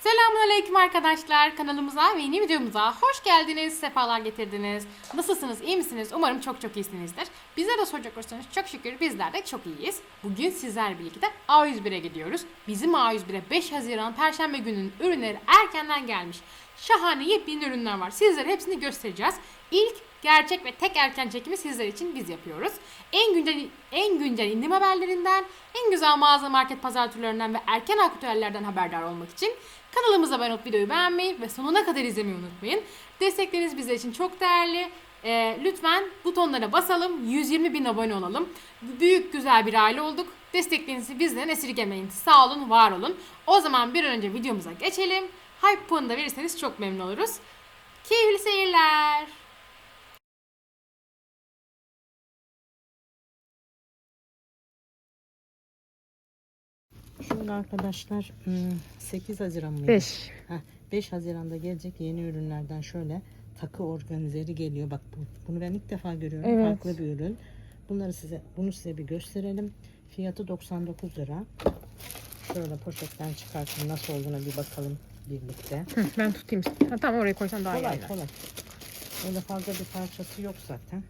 Selamünaleyküm arkadaşlar. Kanalımıza ve yeni videomuza hoş geldiniz. Sefalar getirdiniz. Nasılsınız? iyi misiniz? Umarım çok çok iyisinizdir. Bize de soracak olursanız çok şükür bizler de çok iyiyiz. Bugün sizler birlikte A101'e gidiyoruz. Bizim A101'e 5 Haziran Perşembe gününün ürünleri erkenden gelmiş. Şahane yepyeni ürünler var. Sizlere hepsini göstereceğiz. İlk gerçek ve tek erken çekimi sizler için biz yapıyoruz. En güncel en güncel indirim haberlerinden, en güzel mağaza market pazar türlerinden ve erken aktüellerden haberdar olmak için kanalımıza abone olup videoyu beğenmeyi ve sonuna kadar izlemeyi unutmayın. Destekleriniz bizler için çok değerli. Ee, lütfen butonlara basalım. 120 bin abone olalım. Büyük güzel bir aile olduk. Desteklerinizi bizden esirgemeyin. Sağ olun, var olun. O zaman bir önce videomuza geçelim. Hype puanı da verirseniz çok memnun oluruz. Keyifli seyirler. Şöyle arkadaşlar hmm, 8 Haziran mıydı? 5. Heh, 5 Haziran'da gelecek yeni ürünlerden şöyle takı organizeri geliyor. Bak bu, bunu ben ilk defa görüyorum. Evet. Farklı bir ürün. Bunları size bunu size bir gösterelim. Fiyatı 99 lira. Şöyle poşetten çıkartın nasıl olduğuna bir bakalım birlikte. Hı, ben tutayım. Ha, tamam oraya koysan daha iyi. Kolay kolay. Öyle fazla bir parçası yok zaten.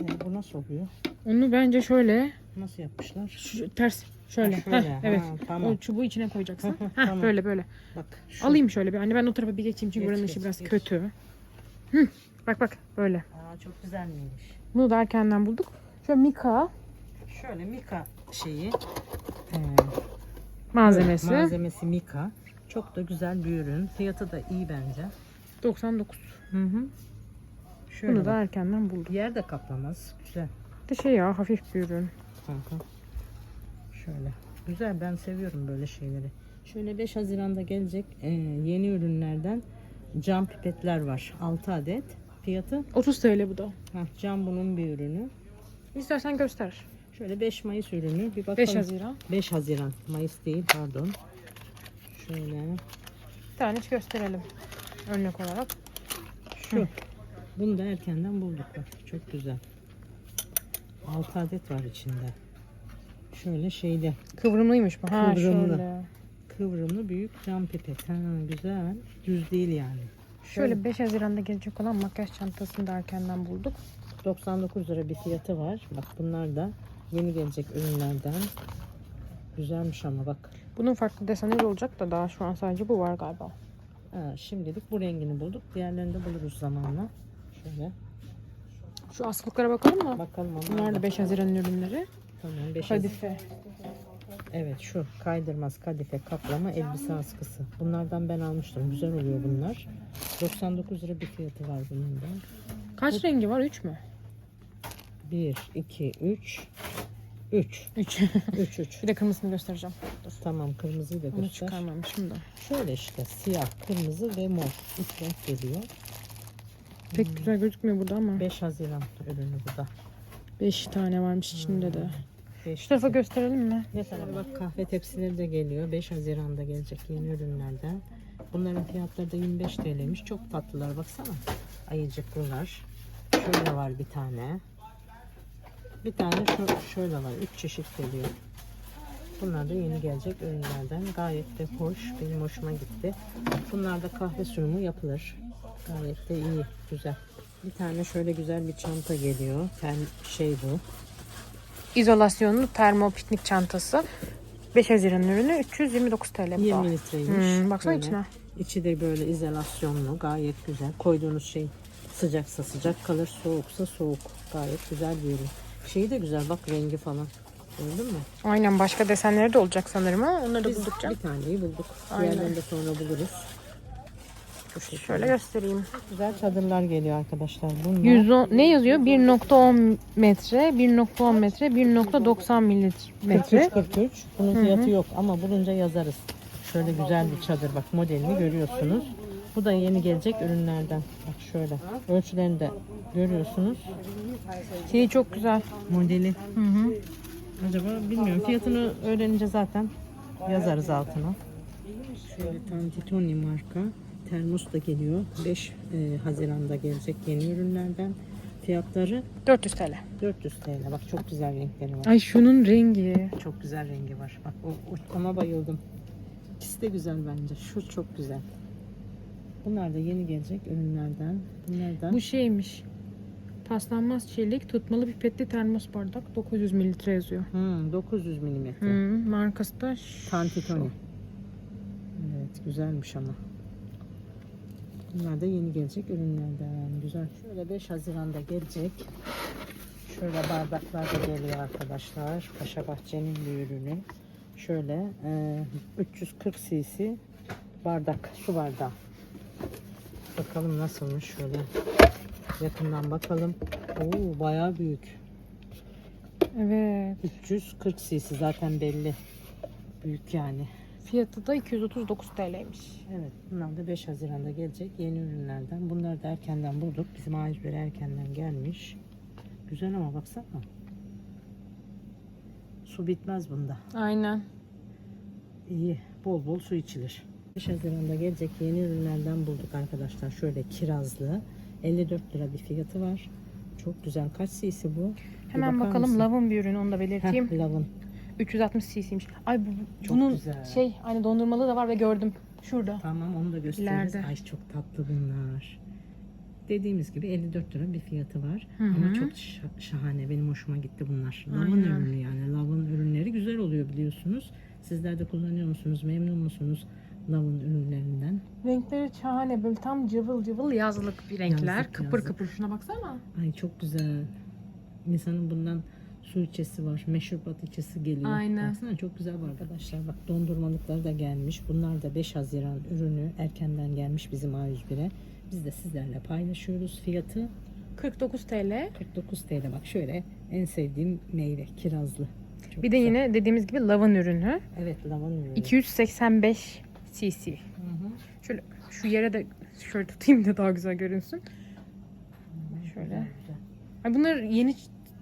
Ee, bu nasıl oluyor? Onu bence şöyle Nasıl yapmışlar? şu, ters şöyle. Şöyle. Heh, evet. Ha, tamam. O çubuğu içine koyacaksın. Hı hı, Heh, tamam. böyle böyle. Bak şu. Alayım şöyle bir. Anne ben o tarafa bir geçeyim çünkü Geç, buranın ışığı biraz geç. kötü. Hı, bak bak böyle. Aa, çok güzelmiş. Bunu da erkenden bulduk. Şöyle Mika Şöyle Mika şeyi e, malzemesi. malzemesi Mika. Çok da güzel bir ürün. Fiyatı da iyi bence. 99. Hı hı. Şöyle Bunu da bak. erkenden bulduk. yer de kaplamaz. Güzel. De şey ya hafif bir ürün. Kanka. Şöyle. Güzel ben seviyorum böyle şeyleri. Şöyle 5 Haziran'da gelecek e, yeni ürünlerden cam pipetler var. 6 adet. Fiyatı 30 TL bu da. heh, cam bunun bir ürünü. İstersen göster. Şöyle 5 Mayıs ürünü. Bir bakalım. 5 Haziran. 5 Haziran. Mayıs değil pardon. Şöyle. Bir tane gösterelim. Örnek olarak. Şu. Bunu da erkenden bulduk bak. Çok güzel. 6 adet var içinde. Şöyle şeyde Kıvrımlıymış bu. Ha Kıvrımlı. şöyle. kıvrımlı büyük cam pipet. Ha, güzel. Düz değil yani. Şöyle 5 Haziran'da gelecek olan makyaj çantasını da erkenden bulduk. 99 lira bir fiyatı var. Bak bunlar da yeni gelecek ürünlerden. Güzelmiş ama bak. Bunun farklı desenleri olacak da daha şu an sadece bu var galiba. Ha, şimdilik bu rengini bulduk. Diğerlerini de buluruz zamanla. Şöyle Şu askılıklara bakalım mı? bakalım onlar Bunlar da 5 Haziran ürünleri. Tamam 5 Kadife. Evet şu kaydırmaz kadife kaplama elbise askısı. Bunlardan ben almıştım. Güzel oluyor bunlar. 99 lira bir fiyatı var bunun da. Kaç rengi var? 3 mü? 1, 2, 3, 3. 3. 3, 3. bir de kırmızısını göstereceğim. Dur. Tamam kırmızıyı da Onu göster. çıkarmamışım da. Şöyle işte siyah, kırmızı ve mor. Üç renk geliyor. Pek güzel gözükmüyor burada ama. 5 Haziran ürünü bu da. 5 tane varmış içinde de. 5 Şu tarafa gösterelim mi? Mesela bak kahve tepsileri de geliyor. 5 Haziran'da gelecek yeni ürünlerden. Bunların fiyatları da 25 TL'ymiş. Çok tatlılar baksana. Ayıcıklılar. Şöyle var bir tane. Bir tane şu, şöyle var. 3 çeşit geliyor. Bunlar da yeni gelecek ürünlerden. Gayet de hoş. Benim hoşuma gitti. Bunlar da kahve sunumu yapılır. Gayet de iyi. Güzel. Bir tane şöyle güzel bir çanta geliyor. Tel şey bu. İzolasyonlu termo piknik çantası. 5 Haziran ürünü 329 TL bu da. 20 litreymiş. Hmm, baksana Böyle. içine. İçi de böyle izolasyonlu. Gayet güzel. Koyduğunuz şey sıcaksa sıcak kalır. Soğuksa soğuk. Gayet güzel bir ürün. Şeyi de güzel. Bak rengi falan. Gördün mü? Aynen başka desenleri de olacak sanırım ama onları Biz buldukça. bir taneyi bulduk. Aynen. Diğerlerini de sonra buluruz. Şöyle göstereyim. Güzel çadırlar geliyor arkadaşlar. Bunlar 110 ne yazıyor? 1.10 metre, 1.10 metre, 1.90 milimetre. 43-43. Bunun fiyatı yok ama bulunca yazarız. Şöyle güzel bir çadır. Bak modelini görüyorsunuz. Bu da yeni gelecek ürünlerden. Bak şöyle. Ölçülerini de görüyorsunuz. Şeyi çok güzel. Modeli. Hı hı. Acaba bilmiyorum. Fiyatını öğrenince zaten yazarız altına. Şöyle Tantitoni marka. Termos da geliyor. 5 e, Haziran'da gelecek yeni ürünlerden. Fiyatları 400 TL. 400 TL. Bak çok güzel renkleri var. Ay şunun rengi. Çok güzel rengi var. Bak o, o- ona bayıldım. İkisi de güzel bence. Şu çok güzel. Bunlar da yeni gelecek ürünlerden. Bunlardan Bu şeymiş. Paslanmaz çelik tutmalı pipetli termos bardak 900 mililitre yazıyor. hmm, 900 milimetre. Hı, markası da. Tantitoni. Evet güzelmiş ama. Bunlar da yeni gelecek ürünlerden. Güzel. Şöyle 5 Haziran'da gelecek. Şöyle bardaklar da geliyor arkadaşlar. Paşa Bahçe'nin bir ürünü. Şöyle e, 340 cc bardak. Su bardağı. Bakalım nasılmış şöyle. Yakından bakalım. Oo bayağı büyük. Evet. 340 cc zaten belli. Büyük yani. Fiyatı da 239 TL'ymiş. Evet, bunlar da 5 Haziran'da gelecek yeni ürünlerden. Bunları da erkenden bulduk. Bizim A101 erkenden gelmiş. Güzel ama baksana. Su bitmez bunda. Aynen. İyi, bol bol su içilir. 5 Haziran'da gelecek yeni ürünlerden bulduk arkadaşlar. Şöyle kirazlı. 54 lira bir fiyatı var. Çok güzel. Kaç cc bu? Bir Hemen bakar bakalım mısın? lavın bir ürünü onu da belirteyim. Heh, lavın. 360 cc'ymiş. Ay bu, Çok bunun güzel. şey aynı dondurmalı da var ve gördüm. Şurada. Tamam onu da gösteririz. İleride. Ay çok tatlı bunlar. Dediğimiz gibi 54 lira bir fiyatı var. Hı Ama hı. çok şa- şahane. Benim hoşuma gitti bunlar. Lavın Aynen. ürünü yani. Lavın ürünleri güzel oluyor biliyorsunuz. Sizler de kullanıyor musunuz? Memnun musunuz lavın ürünlerinden? Renkleri şahane böyle tam cıvıl cıvıl yazlık bir renkler. Yazlık, kıpır yazlık. kıpır şuna baksana. Ay çok güzel. İnsanın bundan su içesi var. Meşrubat içesi geliyor. Aynen. Baksana çok güzel var arkadaşlar. Bak dondurmalıkları da gelmiş. Bunlar da 5 Haziran ürünü. Erkenden gelmiş bizim A101'e. Biz de sizlerle paylaşıyoruz. Fiyatı 49 TL. 49 TL bak şöyle en sevdiğim meyve kirazlı. Çok Bir de güzel. yine dediğimiz gibi lavın ürünü. evet lavan ürünü. 285 cc. Hı hı. Şöyle şu yere de şöyle tutayım da daha güzel görünsün. Şöyle. Ay bunlar yeni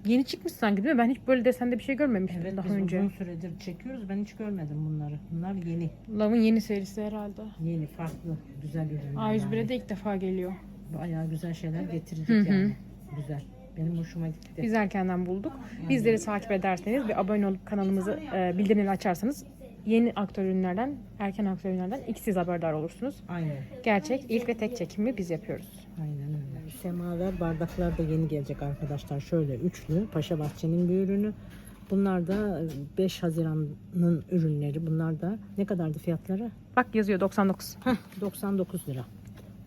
yeni çıkmış sanki değil mi? Ben hiç böyle desende bir şey görmemiştim Evet daha biz önce. uzun süredir çekiyoruz. Ben hiç görmedim bunları. Bunlar yeni. Lavın yeni serisi herhalde. Yeni farklı güzel ürünler. A101'e yani. de ilk defa geliyor. Bayağı güzel şeyler getirecek Hı hı. yani. Güzel. Benim hoşuma gitti. Biz erkenden bulduk. Bizleri takip ederseniz ve abone olup kanalımızı e, bildirimleri açarsanız yeni aktör ürünlerden, erken aktör ürünlerden ilk siz haberdar olursunuz. Aynen. Gerçek, ilk ve tek çekimi biz yapıyoruz. Aynen. Semaver bardaklar da yeni gelecek arkadaşlar. Şöyle üçlü. Paşa Bahçe'nin bir ürünü. Bunlar da 5 Haziran'ın ürünleri. Bunlar da ne kadardı fiyatları? Bak yazıyor 99. Heh, 99 lira.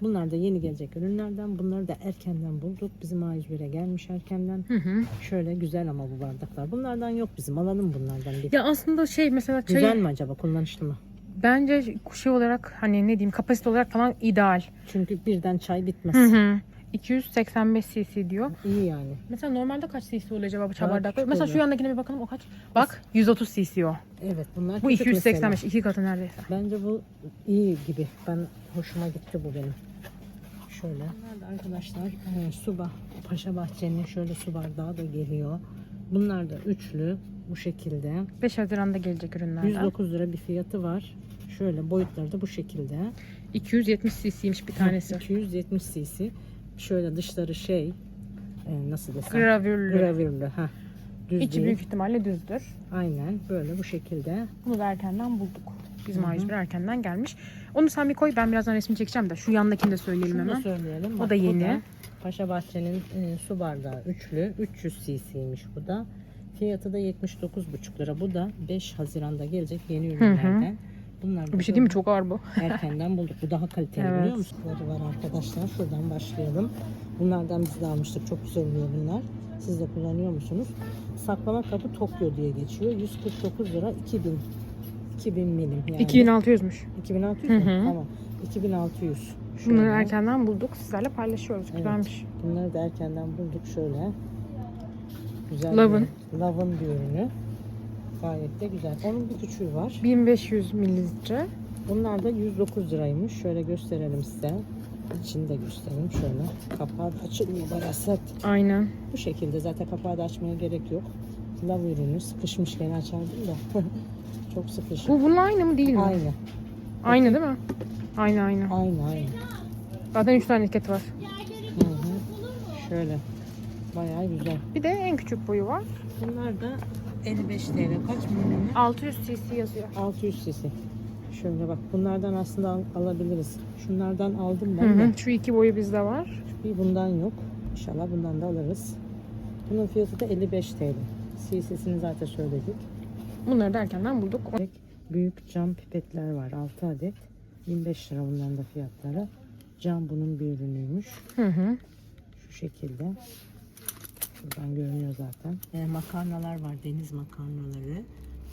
Bunlar da yeni gelecek ürünlerden. Bunları da erkenden bulduk. Bizim A101'e gelmiş erkenden. Hı hı. Şöyle güzel ama bu bardaklar. Bunlardan yok bizim. Alalım bunlardan bir. Ya aslında şey mesela çay, Güzel mi acaba? Kullanışlı mı? bence şey olarak hani ne diyeyim kapasite olarak falan ideal. Çünkü birden çay bitmez. Hı hı. 285 cc diyor. İyi yani. Mesela normalde kaç cc oluyor acaba bu çay Daha bardakları? küçük Mesela şu oluyor. yandakine bir bakalım o kaç? Bak 130 cc o. Evet bunlar Bu küçük 285 mesela. iki katı neredeyse. Bence bu iyi gibi. Ben hoşuma gitti bu benim. Şöyle. Bunlar da arkadaşlar e, su bah Paşa Bahçe'nin şöyle su bardağı da geliyor. Bunlar da üçlü bu şekilde. 5 Haziran'da gelecek ürünlerden. 109 lira bir fiyatı var. Şöyle boyutları da bu şekilde. 270 cc'ymiş bir tanesi. 270 cc. Şöyle dışları şey e, nasıl desem Gravürlü. gravürlü. Ha. Düz İçi değil. büyük ihtimalle düzdür. Aynen böyle bu şekilde. Bunu da erkenden bulduk. Bizim Hı hı. A101 erkenden gelmiş. Onu sen bir koy ben birazdan resmi çekeceğim de şu yandakini de söyleyelim Şunu da hemen. söyleyelim. O Bak, da yeni. Paşa Bahçe'nin e, su bardağı üçlü. 300 cc'ymiş bu da. Fiyatı da 79,5 lira. Bu da 5 Haziran'da gelecek yeni ürünlerden. Bunlar da Bir şey değil mi? Çok ağır bu. erkenden bulduk. Bu daha kaliteli Evet. biliyor musun? Bunları var arkadaşlar. Şuradan başlayalım. Bunlardan biz de almıştık. Çok güzel oluyor bunlar. Siz de kullanıyor musunuz? Saklama kabı Tokyo diye geçiyor. 149 lira 2000 2000 milim yani. 2600'müş. 2600 Hı mü? hı. Tamam. 2600. Bunları Şöyle. erkenden bulduk. Sizlerle paylaşıyoruz. Evet. Güzelmiş. Bunları da erkenden bulduk şöyle. Güzel Lavın. Bir, lavın bir ürünü. Gayet de güzel. Onun bir küçüğü var. 1500 mililitre. Bunlar da 109 liraymış. Şöyle gösterelim size. İçini de göstereyim şöyle. Kapağı da açılmıyor bayağı sert. Aynen. Bu şekilde zaten kapağı da açmaya gerek yok. Lav ürünü sıkışmışken açardım da. Çok sıkışık. Bu bununla aynı mı değil mi? Aynı. Aynı değil mi? Aynı aynı. Aynı aynı. Zaten 3 tane etiket var. Hı hı. Şöyle. Bayağı güzel. Bir de en küçük boyu var. Bunlar da 55 TL. Kaç milim? 600 cc yazıyor. 600 cc. Şöyle bak bunlardan aslında al- alabiliriz. Şunlardan aldım Hı ben de. hı. Şu iki boyu bizde var. Bir bundan yok. İnşallah bundan da alırız. Bunun fiyatı da 55 TL. CC'sini zaten söyledik. Bunları da erkenden bulduk. Büyük cam pipetler var 6 adet. 25 lira bunların da fiyatları. Cam bunun bir ürünüymüş. Hı hı. Şu şekilde. Şuradan görünüyor zaten. E, makarnalar var deniz makarnaları.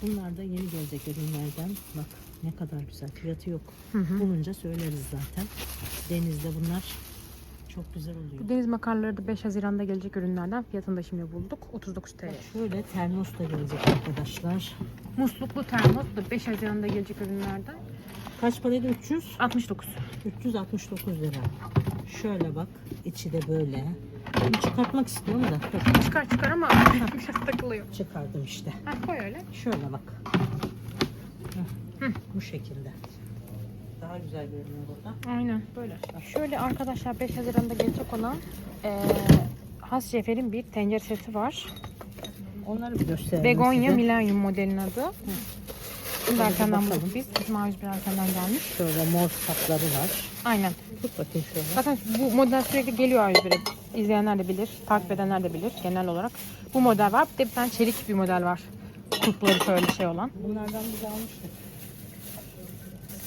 Bunlar da yeni gelecek ürünlerden. Bak ne kadar güzel. Fiyatı yok. Hı hı. Bulunca söyleriz zaten. Denizde bunlar çok güzel oluyor. Bu deniz makarnaları da 5 Haziran'da gelecek ürünlerden. Fiyatını da şimdi bulduk. 39 TL. Şöyle termos da gelecek arkadaşlar. Musluklu termos da 5 Haziran'da gelecek ürünlerden. Kaç paraydı? 300? 69. 369 lira. Şöyle bak. içi de böyle. Bunu çıkartmak istiyorum da. Dur, Çıkar çıkar ama biraz takılıyor. çıkardım işte. Ha, koy öyle. Şöyle bak. Heh, Bu şekilde. Daha güzel görünüyor burada. Aynen böyle. Şöyle arkadaşlar 5 Haziran'da gelecek olan eee Has Cefer'in bir tencere seti var. Onları bir gösterelim Begonya size. Millennium modelin adı. Bunu da Hadi erkenden bakalım. bulduk biz. Bizim A101 erkenden gelmiş. Şöyle mor sapları var. Aynen. Tut bakayım şöyle. Zaten bu model sürekli geliyor A101'e. İzleyenler de bilir, takip edenler de bilir genel olarak. Bu model var. Bir de bir tane çelik bir model var. Kulpları şöyle şey olan. Bunlardan biz almıştık.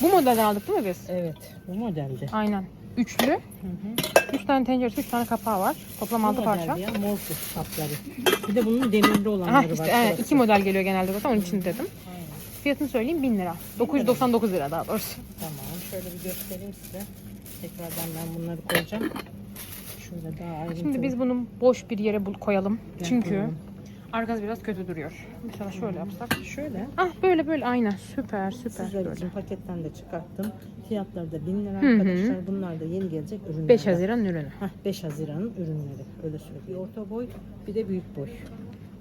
Bu modelden aldık değil mi biz? Evet. Bu modeldi. Aynen. Üçlü. Hı hı. Üç tane tenceresi, üç tane kapağı var. Toplam altı parça. ya. Mor sapları. Bir de bunun demirli olanları Aha var. işte evet, şurası. iki model geliyor genelde zaten onun için dedim. Aynen. Fiyatını söyleyeyim 1000 lira. 999 lira daha doğrusu. Tamam. Şöyle bir göstereyim size. Tekrardan ben bunları koyacağım. Şöyle daha ayrıntılı. Şimdi biz bunu boş bir yere bul koyalım. Gel Çünkü arkası biraz kötü duruyor. Mesela şöyle yapsak. Şöyle. Ah böyle böyle aynen süper süper. Sizler Böyle. için paketten de çıkarttım. Fiyatları da 1000 lira Hı hı. arkadaşlar. Bunlar da yeni gelecek ürünler. 5 Haziran ürünü. Heh, 5 Haziran'ın ürünleri. Öyle söyleyeyim. Bir orta boy bir de büyük boy.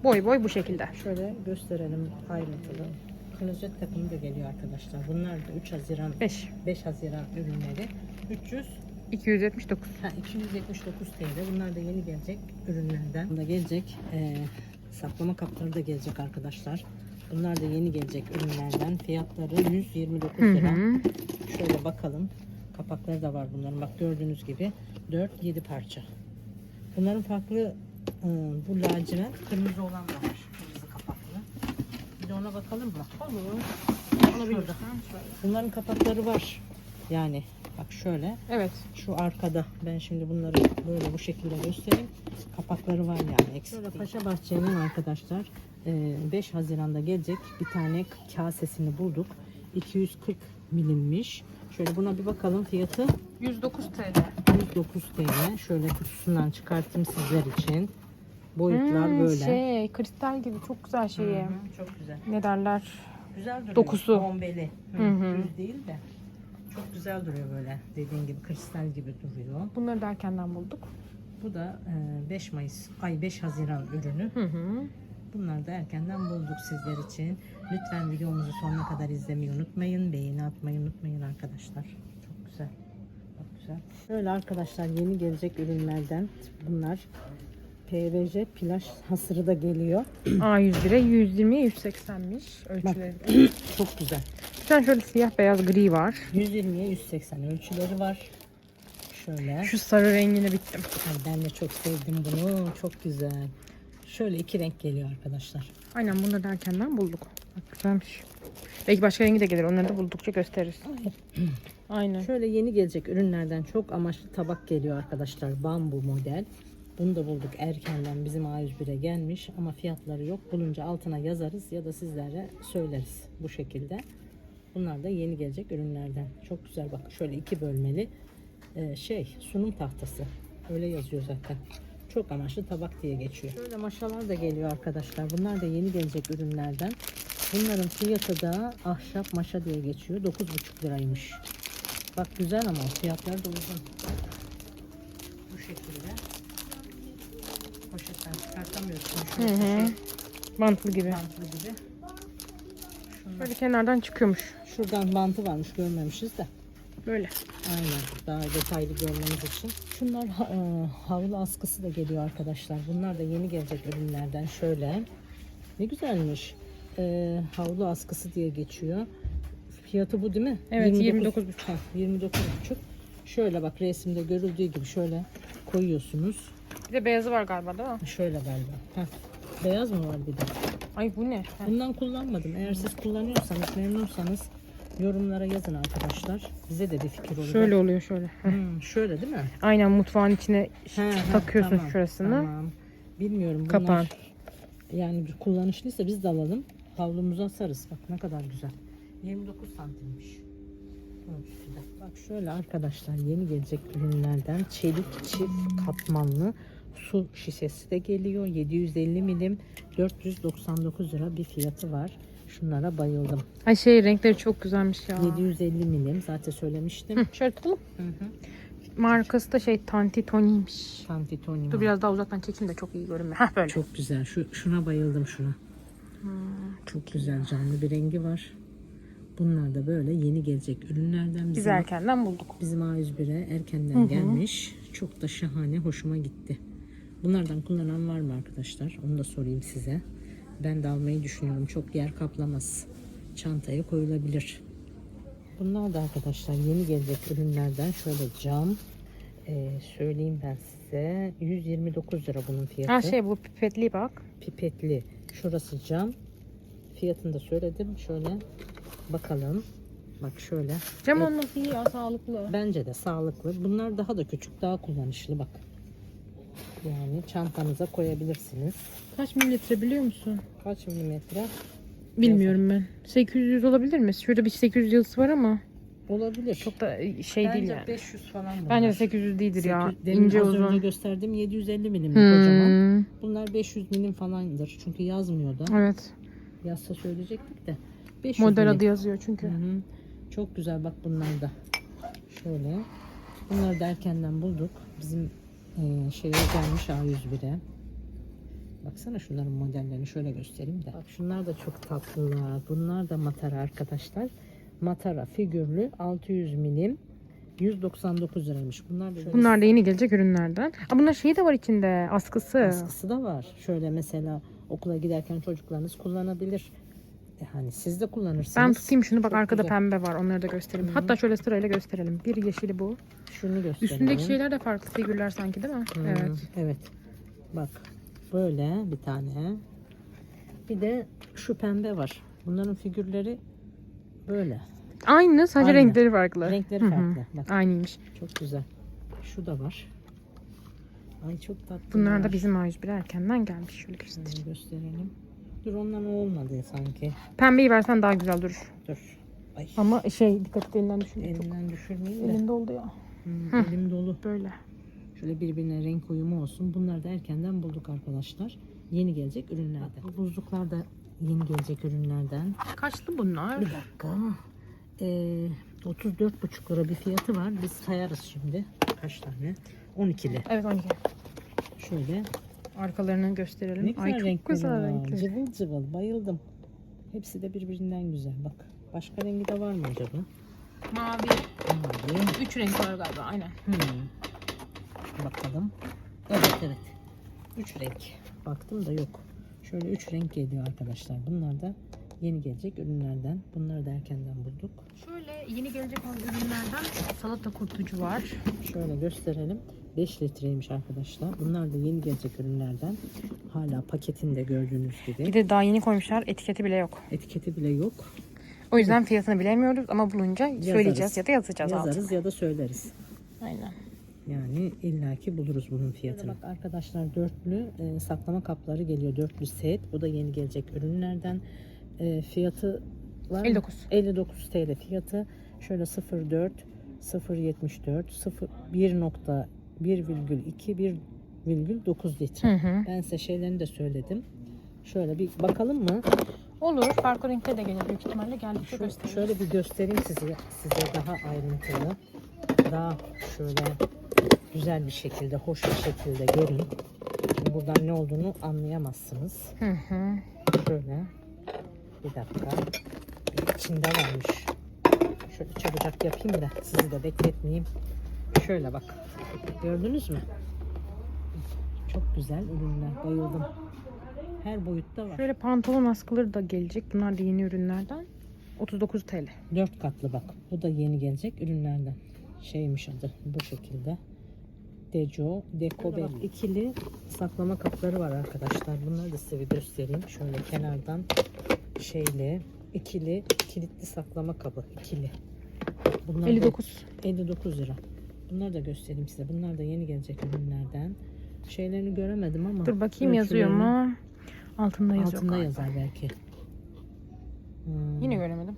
Boy boy bu şekilde. Şöyle gösterelim ayrıntılı. Klozet takımı da geliyor arkadaşlar. Bunlar da 3 Haziran 5. 5 Haziran ürünleri. 300 279. ha, 279 TL. Bunlar da yeni gelecek ürünlerden. Bunda gelecek ee, saklama kapları da gelecek arkadaşlar. Bunlar da yeni gelecek ürünlerden. Fiyatları 129 Hı lira. hı. Şöyle bakalım. Kapakları da var bunların. Bak gördüğünüz gibi 4-7 parça. Bunların farklı ıı, bu lacivert kırmızı olan da var. Bir de ona bakalım mı? Olur. Şurada. Bunların kapakları var. Yani bak şöyle Evet. şu arkada ben şimdi bunları böyle bu şekilde göstereyim. Kapakları var yani eksik. Şöyle Paşa Bahçe'nin arkadaşlar e, 5 Haziran'da gelecek bir tane kasesini bulduk. 240 milimmiş. Şöyle buna bir bakalım fiyatı 109 TL. 109 TL. Şöyle kutusundan çıkarttım sizler için. Boyutlar Hmm, böyle. Şey, kristal gibi çok güzel şeyi. Hı hı, çok güzel. Ne derler? Güzel duruyor. Dokusu. Bombeli. Hı, Hı hı. Düz değil de. Çok güzel duruyor böyle. Dediğin gibi kristal gibi duruyor. Bunları da erkenden bulduk. Bu da e, 5 Mayıs, ay 5 Haziran ürünü. Hı hı. Bunları da erkenden bulduk sizler için. Lütfen videomuzu sonuna kadar izlemeyi unutmayın. Beğeni atmayı unutmayın arkadaşlar. Çok güzel. Çok güzel. Böyle arkadaşlar yeni gelecek ürünlerden bunlar. PVC plaj hasırı da geliyor. A101'e 120'ye 180'miş ölçüleri. Çok güzel. Bir tane şöyle siyah beyaz gri var. 120'ye 180 ölçüleri var. Şöyle. Şu sarı rengine bittim. Ay ben de çok sevdim bunu. Çok güzel. Şöyle iki renk geliyor arkadaşlar. Aynen bunları da erkenden bulduk. Bak güzelmiş. Belki başka rengi de gelir. Onları da buldukça gösteririz. Aynen. Şöyle yeni gelecek ürünlerden çok amaçlı tabak geliyor arkadaşlar. Bambu model. Bunu da bulduk erkenden bizim A101'e gelmiş ama fiyatları yok. Bulunca altına yazarız ya da sizlere söyleriz bu şekilde. Bunlar da yeni gelecek ürünlerden. Çok güzel bak şöyle iki bölmeli e, şey sunum tahtası. Öyle yazıyor zaten. Çok amaçlı tabak diye geçiyor. Şöyle maşalar da geliyor arkadaşlar. Bunlar da yeni gelecek ürünlerden. Bunların fiyatı da ahşap maşa diye geçiyor. 9,5 liraymış. Bak güzel ama fiyatları da uygun. Şimdi Hı hı. Bantlı gibi. bantlı gibi. Şunlar, Böyle kenardan çıkıyormuş. şuradan bantı varmış görmemişiz de. Böyle. Aynen daha detaylı görmeniz için. Şunlar e, havlu askısı da geliyor arkadaşlar. Bunlar da yeni gelecek ürünlerden şöyle. Ne güzelmiş. E, havlu askısı diye geçiyor. Fiyatı bu değil mi? Evet, 29,5. Ha, 29,5. Şöyle bak resimde görüldüğü gibi şöyle koyuyorsunuz. Bir de beyazı var galiba değil mi? Şöyle galiba. Heh. Beyaz mı var bir de? Ay bu ne? Bundan kullanmadım. Eğer siz kullanıyorsanız, memnunsanız yorumlara yazın arkadaşlar. Bize de bir fikir olur. Şöyle oluyor şöyle. Heh. Hmm, şöyle değil mi? Aynen mutfağın içine He, he, takıyorsun tamam, şurasını. Tamam. Bilmiyorum bunlar Kapağın. yani bir kullanışlıysa biz de alalım. Havlumuza asarız. Bak ne kadar güzel. 29 santimmiş. Bak şöyle arkadaşlar yeni gelecek ürünlerden çelik çift katmanlı su şişesi de geliyor. 750 milim 499 lira bir fiyatı var. Şunlara bayıldım. Ay şey renkleri çok güzelmiş ya. 750 milim zaten söylemiştim. Hı, şöyle tutalım. Hı hı. Markası da şey Tantitoni'ymiş. Tantitoni Dur biraz daha uzaktan çekeyim de çok iyi görünmüyor. Heh böyle. Çok güzel. Şu şuna bayıldım şuna. Hmm. Çok güzel canlı bir rengi var. Bunlar da böyle yeni gelecek ürünlerden Biz bizim, erkenden bulduk. bizim A101'e erkenden gelmiş. Çok da şahane, hoşuma gitti. Bunlardan kullanan var mı arkadaşlar? Onu da sorayım size. Ben de almayı düşünüyorum. Çok yer kaplamaz. Çantaya koyulabilir. Bunlar da arkadaşlar yeni gelecek ürünlerden şöyle cam. Ee, söyleyeyim ben size. 129 lira bunun fiyatı Ha şey bu pipetli bak. pipetli. Şurası cam. Fiyatını da söyledim. Şöyle bakalım. Bak şöyle. Cam olması iyi ya sağlıklı. Bence de sağlıklı. Bunlar daha da küçük, daha kullanışlı bak. Yani çantanıza koyabilirsiniz. Kaç mililitre biliyor musun? Kaç milimetre? Bilmiyorum ben. 800 olabilir mi? Şurada bir 800 yazısı var ama Olabilir. çok da şey Bence değil yani. 500 falan bunlar. Bence de 800 değildir ya. Sekiz- Demin İnce az önce uzun. gösterdiğim 750 milim kocaman. Hmm, Bunlar 500 milim falandır. Çünkü yazmıyor da. evet. Yazsa söyleyecektik de. 500 Model milim. adı yazıyor çünkü. Hı hı. Çok güzel bak bunlar da. Şöyle. Bunları da erkenden bulduk. Bizim e, şeye gelmiş A101'e. Baksana şunların modellerini şöyle göstereyim de. Bak şunlar da çok tatlılar. Bunlar da matara arkadaşlar. Matara figürlü 600 milim 199 liraymış. Bunlar da Bunlar da yeni gelecek ürünlerden. Aa, bunlar şeyi de var içinde askısı. askısı da var. Şöyle mesela okula giderken çocuklarınız kullanabilir. Yani siz de kullanırsınız. Ben tutayım şunu bak Çok arkada güzel. pembe var onları da göstereyim. Hatta şöyle sırayla gösterelim. Bir yeşili bu. Şunu göstereyim. Üstündeki şeyler de farklı figürler sanki değil mi? Hmm, Evet. Evet. Bak böyle bir tane. Bir de şu pembe var. Bunların figürleri böyle. Aynı sadece Aynı. renkleri farklı. Renkleri Hı hı. farklı. Bak Aynıymış. çok güzel. Şu da var. Ay çok tatlı. Bunlar da bizim A101 erkenden gelmiş. Şöyle göster. Şöyle gösterelim. Dur ondan olmadı sanki. Pembeyi versen daha güzel durur. Dur. Ay. Ama şey dikkat et elinden düşürme. Çok Elimden düşürmeyeyim de. elinde oldu ya. Hmm, elim dolu. Böyle. Şöyle birbirine renk uyumu olsun. Bunları da erkenden bulduk arkadaşlar. Yeni gelecek ürünlerden. Bu buzluklar da yeni gelecek ürünlerden. Kaçlı bunlar? Bir dakika. Ee, 34,5 lira bir fiyatı var. Biz sayarız şimdi. Kaç tane? 12'li. Evet 12. Şöyle. Arkalarını gösterelim. Ne güzel Ay çok güzel var. renkleri. Cıvıl cıvıl. Bayıldım. Hepsi de birbirinden güzel. Bak. Başka rengi de var mı acaba? Mavi. Mavi. 3 renk var galiba aynen. Hmm. Bakalım. Evet evet. 3 renk. Baktım da yok. Şöyle 3 renk geliyor arkadaşlar. Bunlar da yeni gelecek ürünlerden. Bunları da erkenden bulduk. Şöyle yeni gelecek olan ürünlerden salata kurtucu var. Şöyle gösterelim. 5 litreymiş arkadaşlar. Bunlar da yeni gelecek ürünlerden. Hala paketinde gördüğünüz Bir gibi. de daha yeni koymuşlar. Etiketi bile yok. Etiketi bile yok. O yüzden fiyatını bilemiyoruz ama bulunca söyleyeceğiz ya da yazacağız Yazarız altına. ya da söyleriz. Aynen. Yani illaki buluruz bunun fiyatını. Bak arkadaşlar dörtlü e, saklama kapları geliyor. Dörtlü set. Bu da yeni gelecek ürünlerden. E, fiyatı var mı? 59. 59 TL fiyatı. Şöyle 0.4 0.74 0 1.1,2 1,9 litre. Hı hı. Ben size şeylerini de söyledim. Şöyle bir bakalım mı? Olur. Farklı renkte de gelir büyük ihtimalle. Geldikçe Şu, gösteririz. şöyle bir göstereyim size size daha ayrıntılı. Daha şöyle güzel bir şekilde, hoş bir şekilde görün. Şimdi buradan ne olduğunu anlayamazsınız. Hı hı. Şöyle. Bir dakika. Bir içinde varmış. Şöyle çabucak yapayım da sizi de bekletmeyeyim. Şöyle bak. Gördünüz mü? Çok güzel ürünler. Bayıldım. Her boyutta var. Şöyle pantolon askıları da gelecek. Bunlar da yeni ürünlerden. 39 TL. 4 katlı bak. Bu da yeni gelecek ürünlerden. Şeymiş adı bu şekilde. Deco, Deco ikili saklama kapları var arkadaşlar. Bunları da size bir göstereyim. Şöyle kenardan şeyli, ikili, kilitli saklama kabı. ikili. Bunlar da 59. 59 lira. Bunları da göstereyim size. Bunlar da yeni gelecek ürünlerden. Şeylerini göremedim ama. Dur bakayım yazıyor mu? Altında yazıyor. Altında galiba. yazar belki. Hmm. Yine göremedim.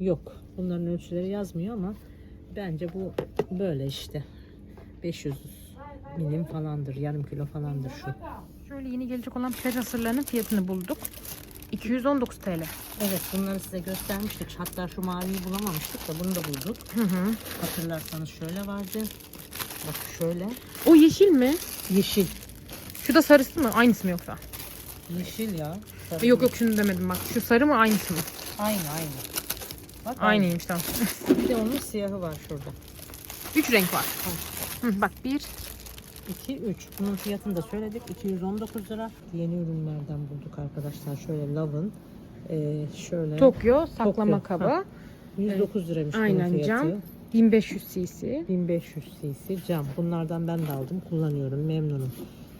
Yok. Bunların ölçüleri yazmıyor ama bence bu böyle işte. 500 milim falandır. Yarım kilo falandır şu. Şöyle yeni gelecek olan pet hasırlarının fiyatını bulduk. 219 TL. Evet bunları size göstermiştik. Hatta şu maviyi bulamamıştık da bunu da bulduk. Hı hı. Hatırlarsanız şöyle vardı. Bak şöyle. O yeşil mi? Yeşil. Şu da sarısı mı? Aynısı mı yoksa? Yeşil ya. Sarı Yok yok şunu demedim bak. Şu sarı mı aynısı mı? Aynı aynı. Bak Aynıymış tamam. Bir de onun siyahı var şurada. 3 renk var. Hı, bak 1, 2, 3. Bunun fiyatını da söyledik. 219 lira. Yeni ürünlerden bulduk arkadaşlar. Şöyle Love'ın. Ee, şöyle. Tokyo saklama Tokyo, kabı. ha. 109 liraymış bunun Aynen, fiyatı. cam. 1500 cc. 1500 cc cam. Bunlardan ben de aldım. Kullanıyorum. Memnunum.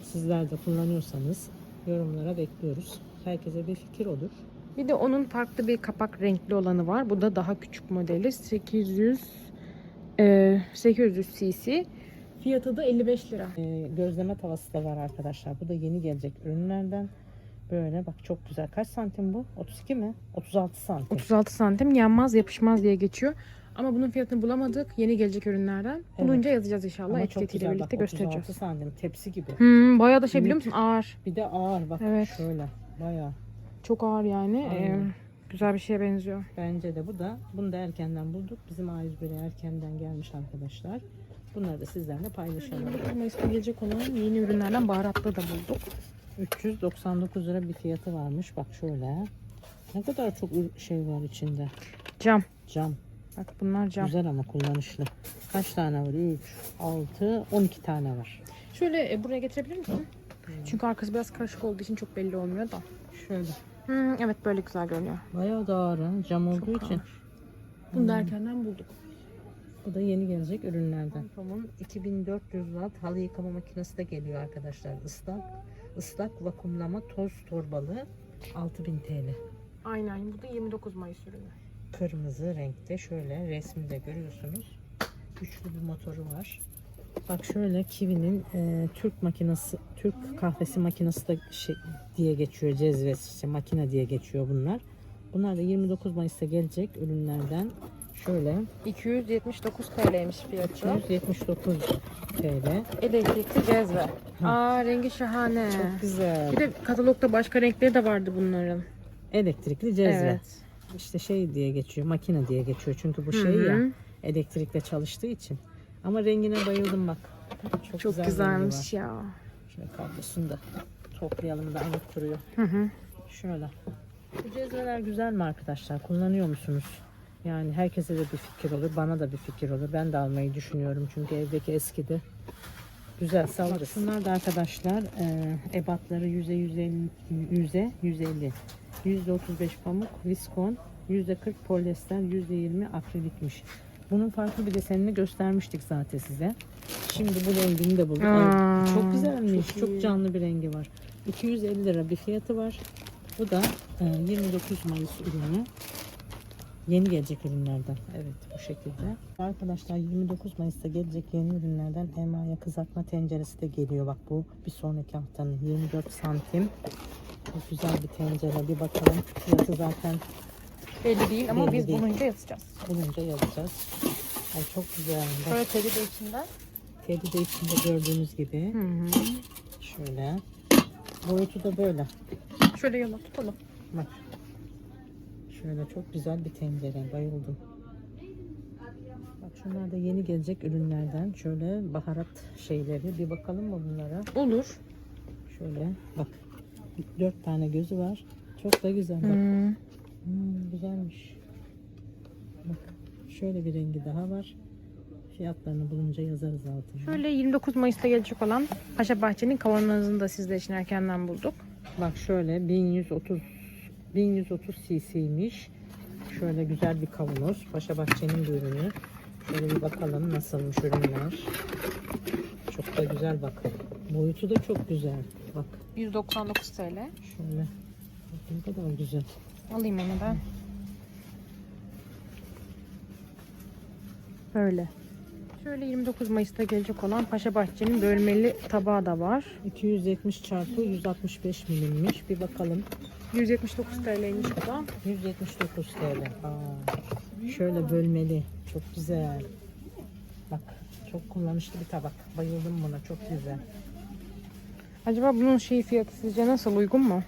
Sizler de kullanıyorsanız yorumlara bekliyoruz. Herkese bir fikir olur. Bir de onun farklı bir kapak renkli olanı var. Bu da daha küçük modeli. 800 e, 800 cc. Fiyatı da 55 lira. Ee, gözleme tavası da var arkadaşlar. Bu da yeni gelecek ürünlerden. Böyle bak çok güzel. Kaç santim bu? 32 mi? 36 santim. 36 santim yanmaz yapışmaz diye geçiyor. Ama bunun fiyatını bulamadık. Yeni gelecek ürünlerden. Bulunca yazacağız inşallah. Ama çok Etiketiyle güzel birlikte bak 36 göstereceğiz. santim tepsi gibi. Hmm, bayağı da şey biliyor musun? Ağır. Bir de ağır bak Evet. şöyle bayağı. Çok ağır yani. Aynen. Ee, güzel bir şeye benziyor. Bence de bu da bunu da erkenden bulduk. Bizim A101'e erkenden gelmiş arkadaşlar. Bunları da sizlerle paylaşalım. 29 Mayıs'ta gelecek olan yeni ürünlerden baharatlı da bulduk. 399 lira bir fiyatı varmış. Bak şöyle. Ne kadar çok şey var içinde. Cam. Cam. Bak bunlar cam. Güzel ama kullanışlı. Kaç tane var? 3, 6, 12 tane var. Şöyle e, buraya getirebilir misin? Çünkü arkası biraz karışık olduğu için çok belli olmuyor da. Şöyle. Hmm, evet böyle güzel görünüyor. Bayağı da ağır cam olduğu Çok için. ağır. Bunu da erkenden bulduk. Bu da yeni gelecek ürünlerden. Pamuk'un 2400 watt halı yıkama makinesi de geliyor arkadaşlar. Islak, ıslak vakumlama toz torbalı 6000 TL. Aynen bu da 29 Mayıs ürünü. Kırmızı renkte şöyle resminde görüyorsunuz. Üçlü bir motoru var. Bak şöyle Kiwi'nin e, Türk makinesi, Türk kahvesi makinesi de şey diye geçiyor. Cezve işte makine diye geçiyor bunlar. Bunlar da 29 Mayıs'ta gelecek ürünlerden. Şöyle 279 TL'ymiş fiyatı. 179 TL. Elektrikli cezve. Aa rengi şahane. Çok güzel. Bir de katalogda başka renkleri de vardı bunların. Elektrikli cezve. Evet. İşte şey diye geçiyor, makine diye geçiyor. Çünkü bu şey ya elektrikle çalıştığı için. Ama rengine bayıldım bak. Çok, Çok güzel güzelmiş ya. Şöyle kablosunu da toplayalım da alıp duruyor. Hı hı. Şöyle. Bu cezveler güzel mi arkadaşlar? Kullanıyor musunuz? Yani herkese de bir fikir olur. Bana da bir fikir olur. Ben de almayı düşünüyorum. Çünkü evdeki eskidi. Güzel saldırı. Şunlar da arkadaşlar e, ebatları yüze 150 yüze 150. Yüzde 35 pamuk, viskon, yüzde 40 polyester, yüzde 20 akrilikmiş. Bunun farklı bir desenini göstermiştik zaten size. Şimdi bu rengini de bulduk. Aa, çok güzelmiş. çok Çok, canlı bir rengi var. 250 lira bir fiyatı var. Bu da e, 29 Mayıs ürünü. Yeni gelecek ürünlerden. Evet bu şekilde. Arkadaşlar 29 Mayıs'ta gelecek yeni ürünlerden emaye kızartma tenceresi de geliyor. Bak bu bir sonraki haftanın 24 santim. Çok güzel bir tencere. Bir bakalım. Fiyatı zaten Belli değil ama Belli biz değil. bulunca yazacağız. bulunca yazacağız. Ay çok güzel. Şöyle teli de içinden. teli de içinde gördüğünüz gibi. Hı hı. Şöyle. Boyutu da böyle. Şöyle yola tutalım. Bak. Şöyle çok güzel bir tencere. Bayıldım. Bak şunlar da yeni gelecek ürünlerden. Şöyle baharat şeyleri. Bir bakalım mı bunlara? Olur. Şöyle bak. Dört tane gözü var. Çok da güzel. Bak. Hmm. Hmm, güzelmiş. Bak. Şöyle bir rengi daha var. Fiyatlarını bulunca yazarız altına. Şöyle 29 Mayıs'ta gelecek olan Paşa Bahçe'nin kavanozunu da sizler için erkenden bulduk. Bak şöyle 1130 1130 cc'ymiş. Şöyle güzel bir kavanoz. Paşa Bahçe'nin bir ürünü. Şöyle bir bakalım nasılmış ürünler. Çok da güzel bakın. Boyutu da çok güzel. Bak 199 TL. şöyle. Bak ne kadar güzel. Alayım onu da. Böyle. Şöyle 29 Mayıs'ta gelecek olan Paşa Bahçe'nin bölmeli tabağı da var. 270 çarpı 165 milimmiş. Bir bakalım. 179 TL'ymiş bu da. 179 TL. Aa, şöyle bölmeli. Çok güzel. Bak çok kullanışlı bir tabak. Bayıldım buna. Çok güzel. Acaba bunun şey fiyatı sizce nasıl uygun mu?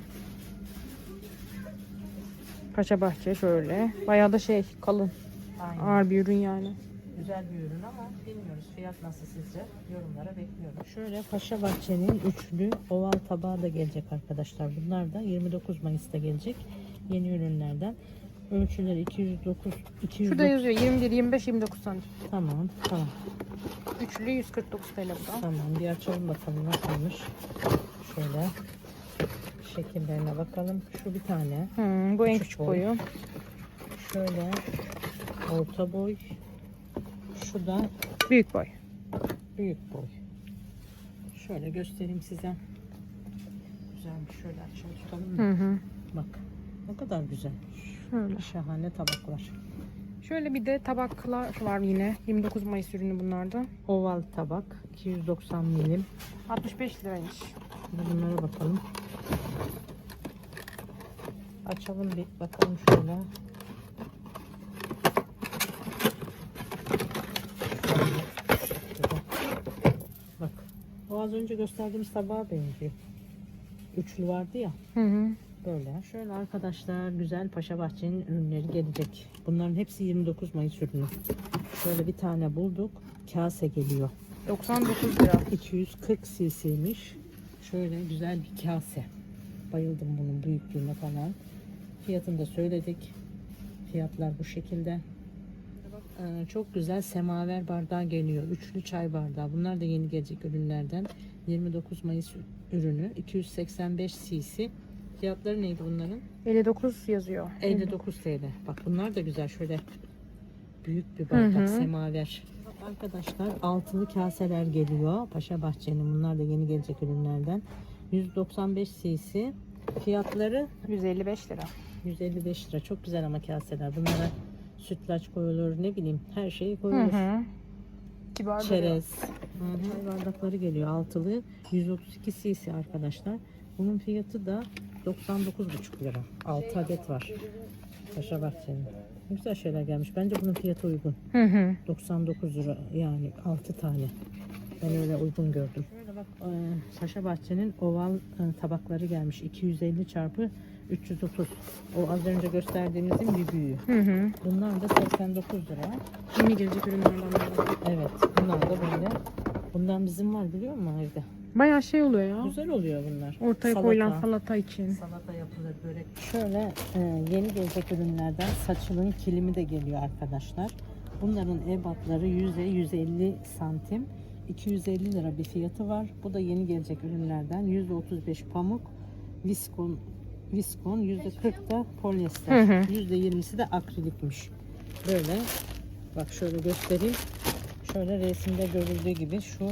Paşa Bahçe şöyle. Bayağı da şey kalın. Aynen. Ağır bir ürün yani. Güzel bir ürün ama bilmiyoruz. Fiyat nasıl sizce? Yorumlara bekliyorum. Şöyle Paşa Bahçe'nin üçlü oval tabağı da gelecek arkadaşlar. Bunlar da 29 Mayıs'ta gelecek. Yeni ürünlerden. Ölçüleri 209 209 Şurada yazıyor 21, 25, 29 santim. Tamam, tamam. Üçlü 149 TL bu da. Tamam. Bir açalım bakalım nasılmış. Şöyle şekillerine bakalım. Şu bir tane. Hmm, bu en Küçük boy. boyu. Şöyle orta boy. Şu da Büyük boy. Büyük boy. Şöyle göstereyim size. Güzelmiş. Şöyle açalım tutalım mı? Hı hı. Bak. Ne kadar güzel. Şöyle. Şahane tabaklar. Şöyle bir de tabaklar var yine. 29 Mayıs ürünü bunlarda. Oval tabak. 290 milim. 65 liraymış. Bunlara bakalım. Açalım bir bakalım şöyle. Bak. O az önce gösterdiğimiz tabağa benziyor. Üçlü vardı ya. Hı hı. Böyle. Şöyle arkadaşlar güzel Paşa Bahçe'nin ürünleri gelecek. Bunların hepsi 29 Mayıs ürünü. Şöyle bir tane bulduk. Kase geliyor. 99 lira. 240 cc'miş. Şöyle güzel bir kase. Bayıldım bunun büyüklüğüne falan. Fiyatını da söyledik. Fiyatlar bu şekilde. Ee, çok güzel semaver bardağı geliyor. Üçlü çay bardağı. Bunlar da yeni gelecek ürünlerden. 29 Mayıs ürünü. 285 cc. Fiyatları neydi bunların? 59 yazıyor. 59 TL. Bak bunlar da güzel şöyle büyük bir bardak Hı hı. semaver. Arkadaşlar altılı kaseler geliyor. Paşa Bahçe'nin bunlar da yeni gelecek ürünlerden. 195 cc. Fiyatları 155 lira. 155 lira. Çok güzel ama kaseler. Bunlara sütlaç koyulur ne bileyim her şey Hı koyulur. hı. Kibar duruyor. Çerez. Çay bardakları geliyor altılı. 132 cc arkadaşlar. Bunun fiyatı da 99,5 lira. 6 adet var. Paşa Bahçe'nin. Ne güzel şeyler gelmiş. Bence bunun fiyatı uygun. Hı hı. 99 lira yani 6 tane. Ben öyle uygun gördüm. Şöyle bak e, Paşa Bahçe'nin oval e, tabakları gelmiş. 250 çarpı 330. O az önce gösterdiğimizin bir büyüğü. Hı hı. Bunlar da 89 lira. Yeni gelecek ürünlerden biri. Evet bunlar da böyle. Bundan bizim var biliyor musun evde? Bayağı şey oluyor ya. Güzel oluyor bunlar. Ortaya Salata. koyulan salata için. Salata yapılır, börek. Şöyle e, yeni gelecek ürünlerden saçılın kilimi de geliyor arkadaşlar. Bunların ebatları 100'e 150 santim. 250 lira bir fiyatı var. Bu da yeni gelecek ürünlerden. %35 pamuk, viskon, viskon %40 da polyester. Hı hı. %20'si de akrilikmiş. Böyle bak şöyle göstereyim. Şöyle resimde görüldüğü gibi şu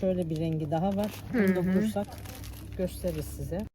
şöyle bir rengi daha var. Bunu da bulursak gösteririz size.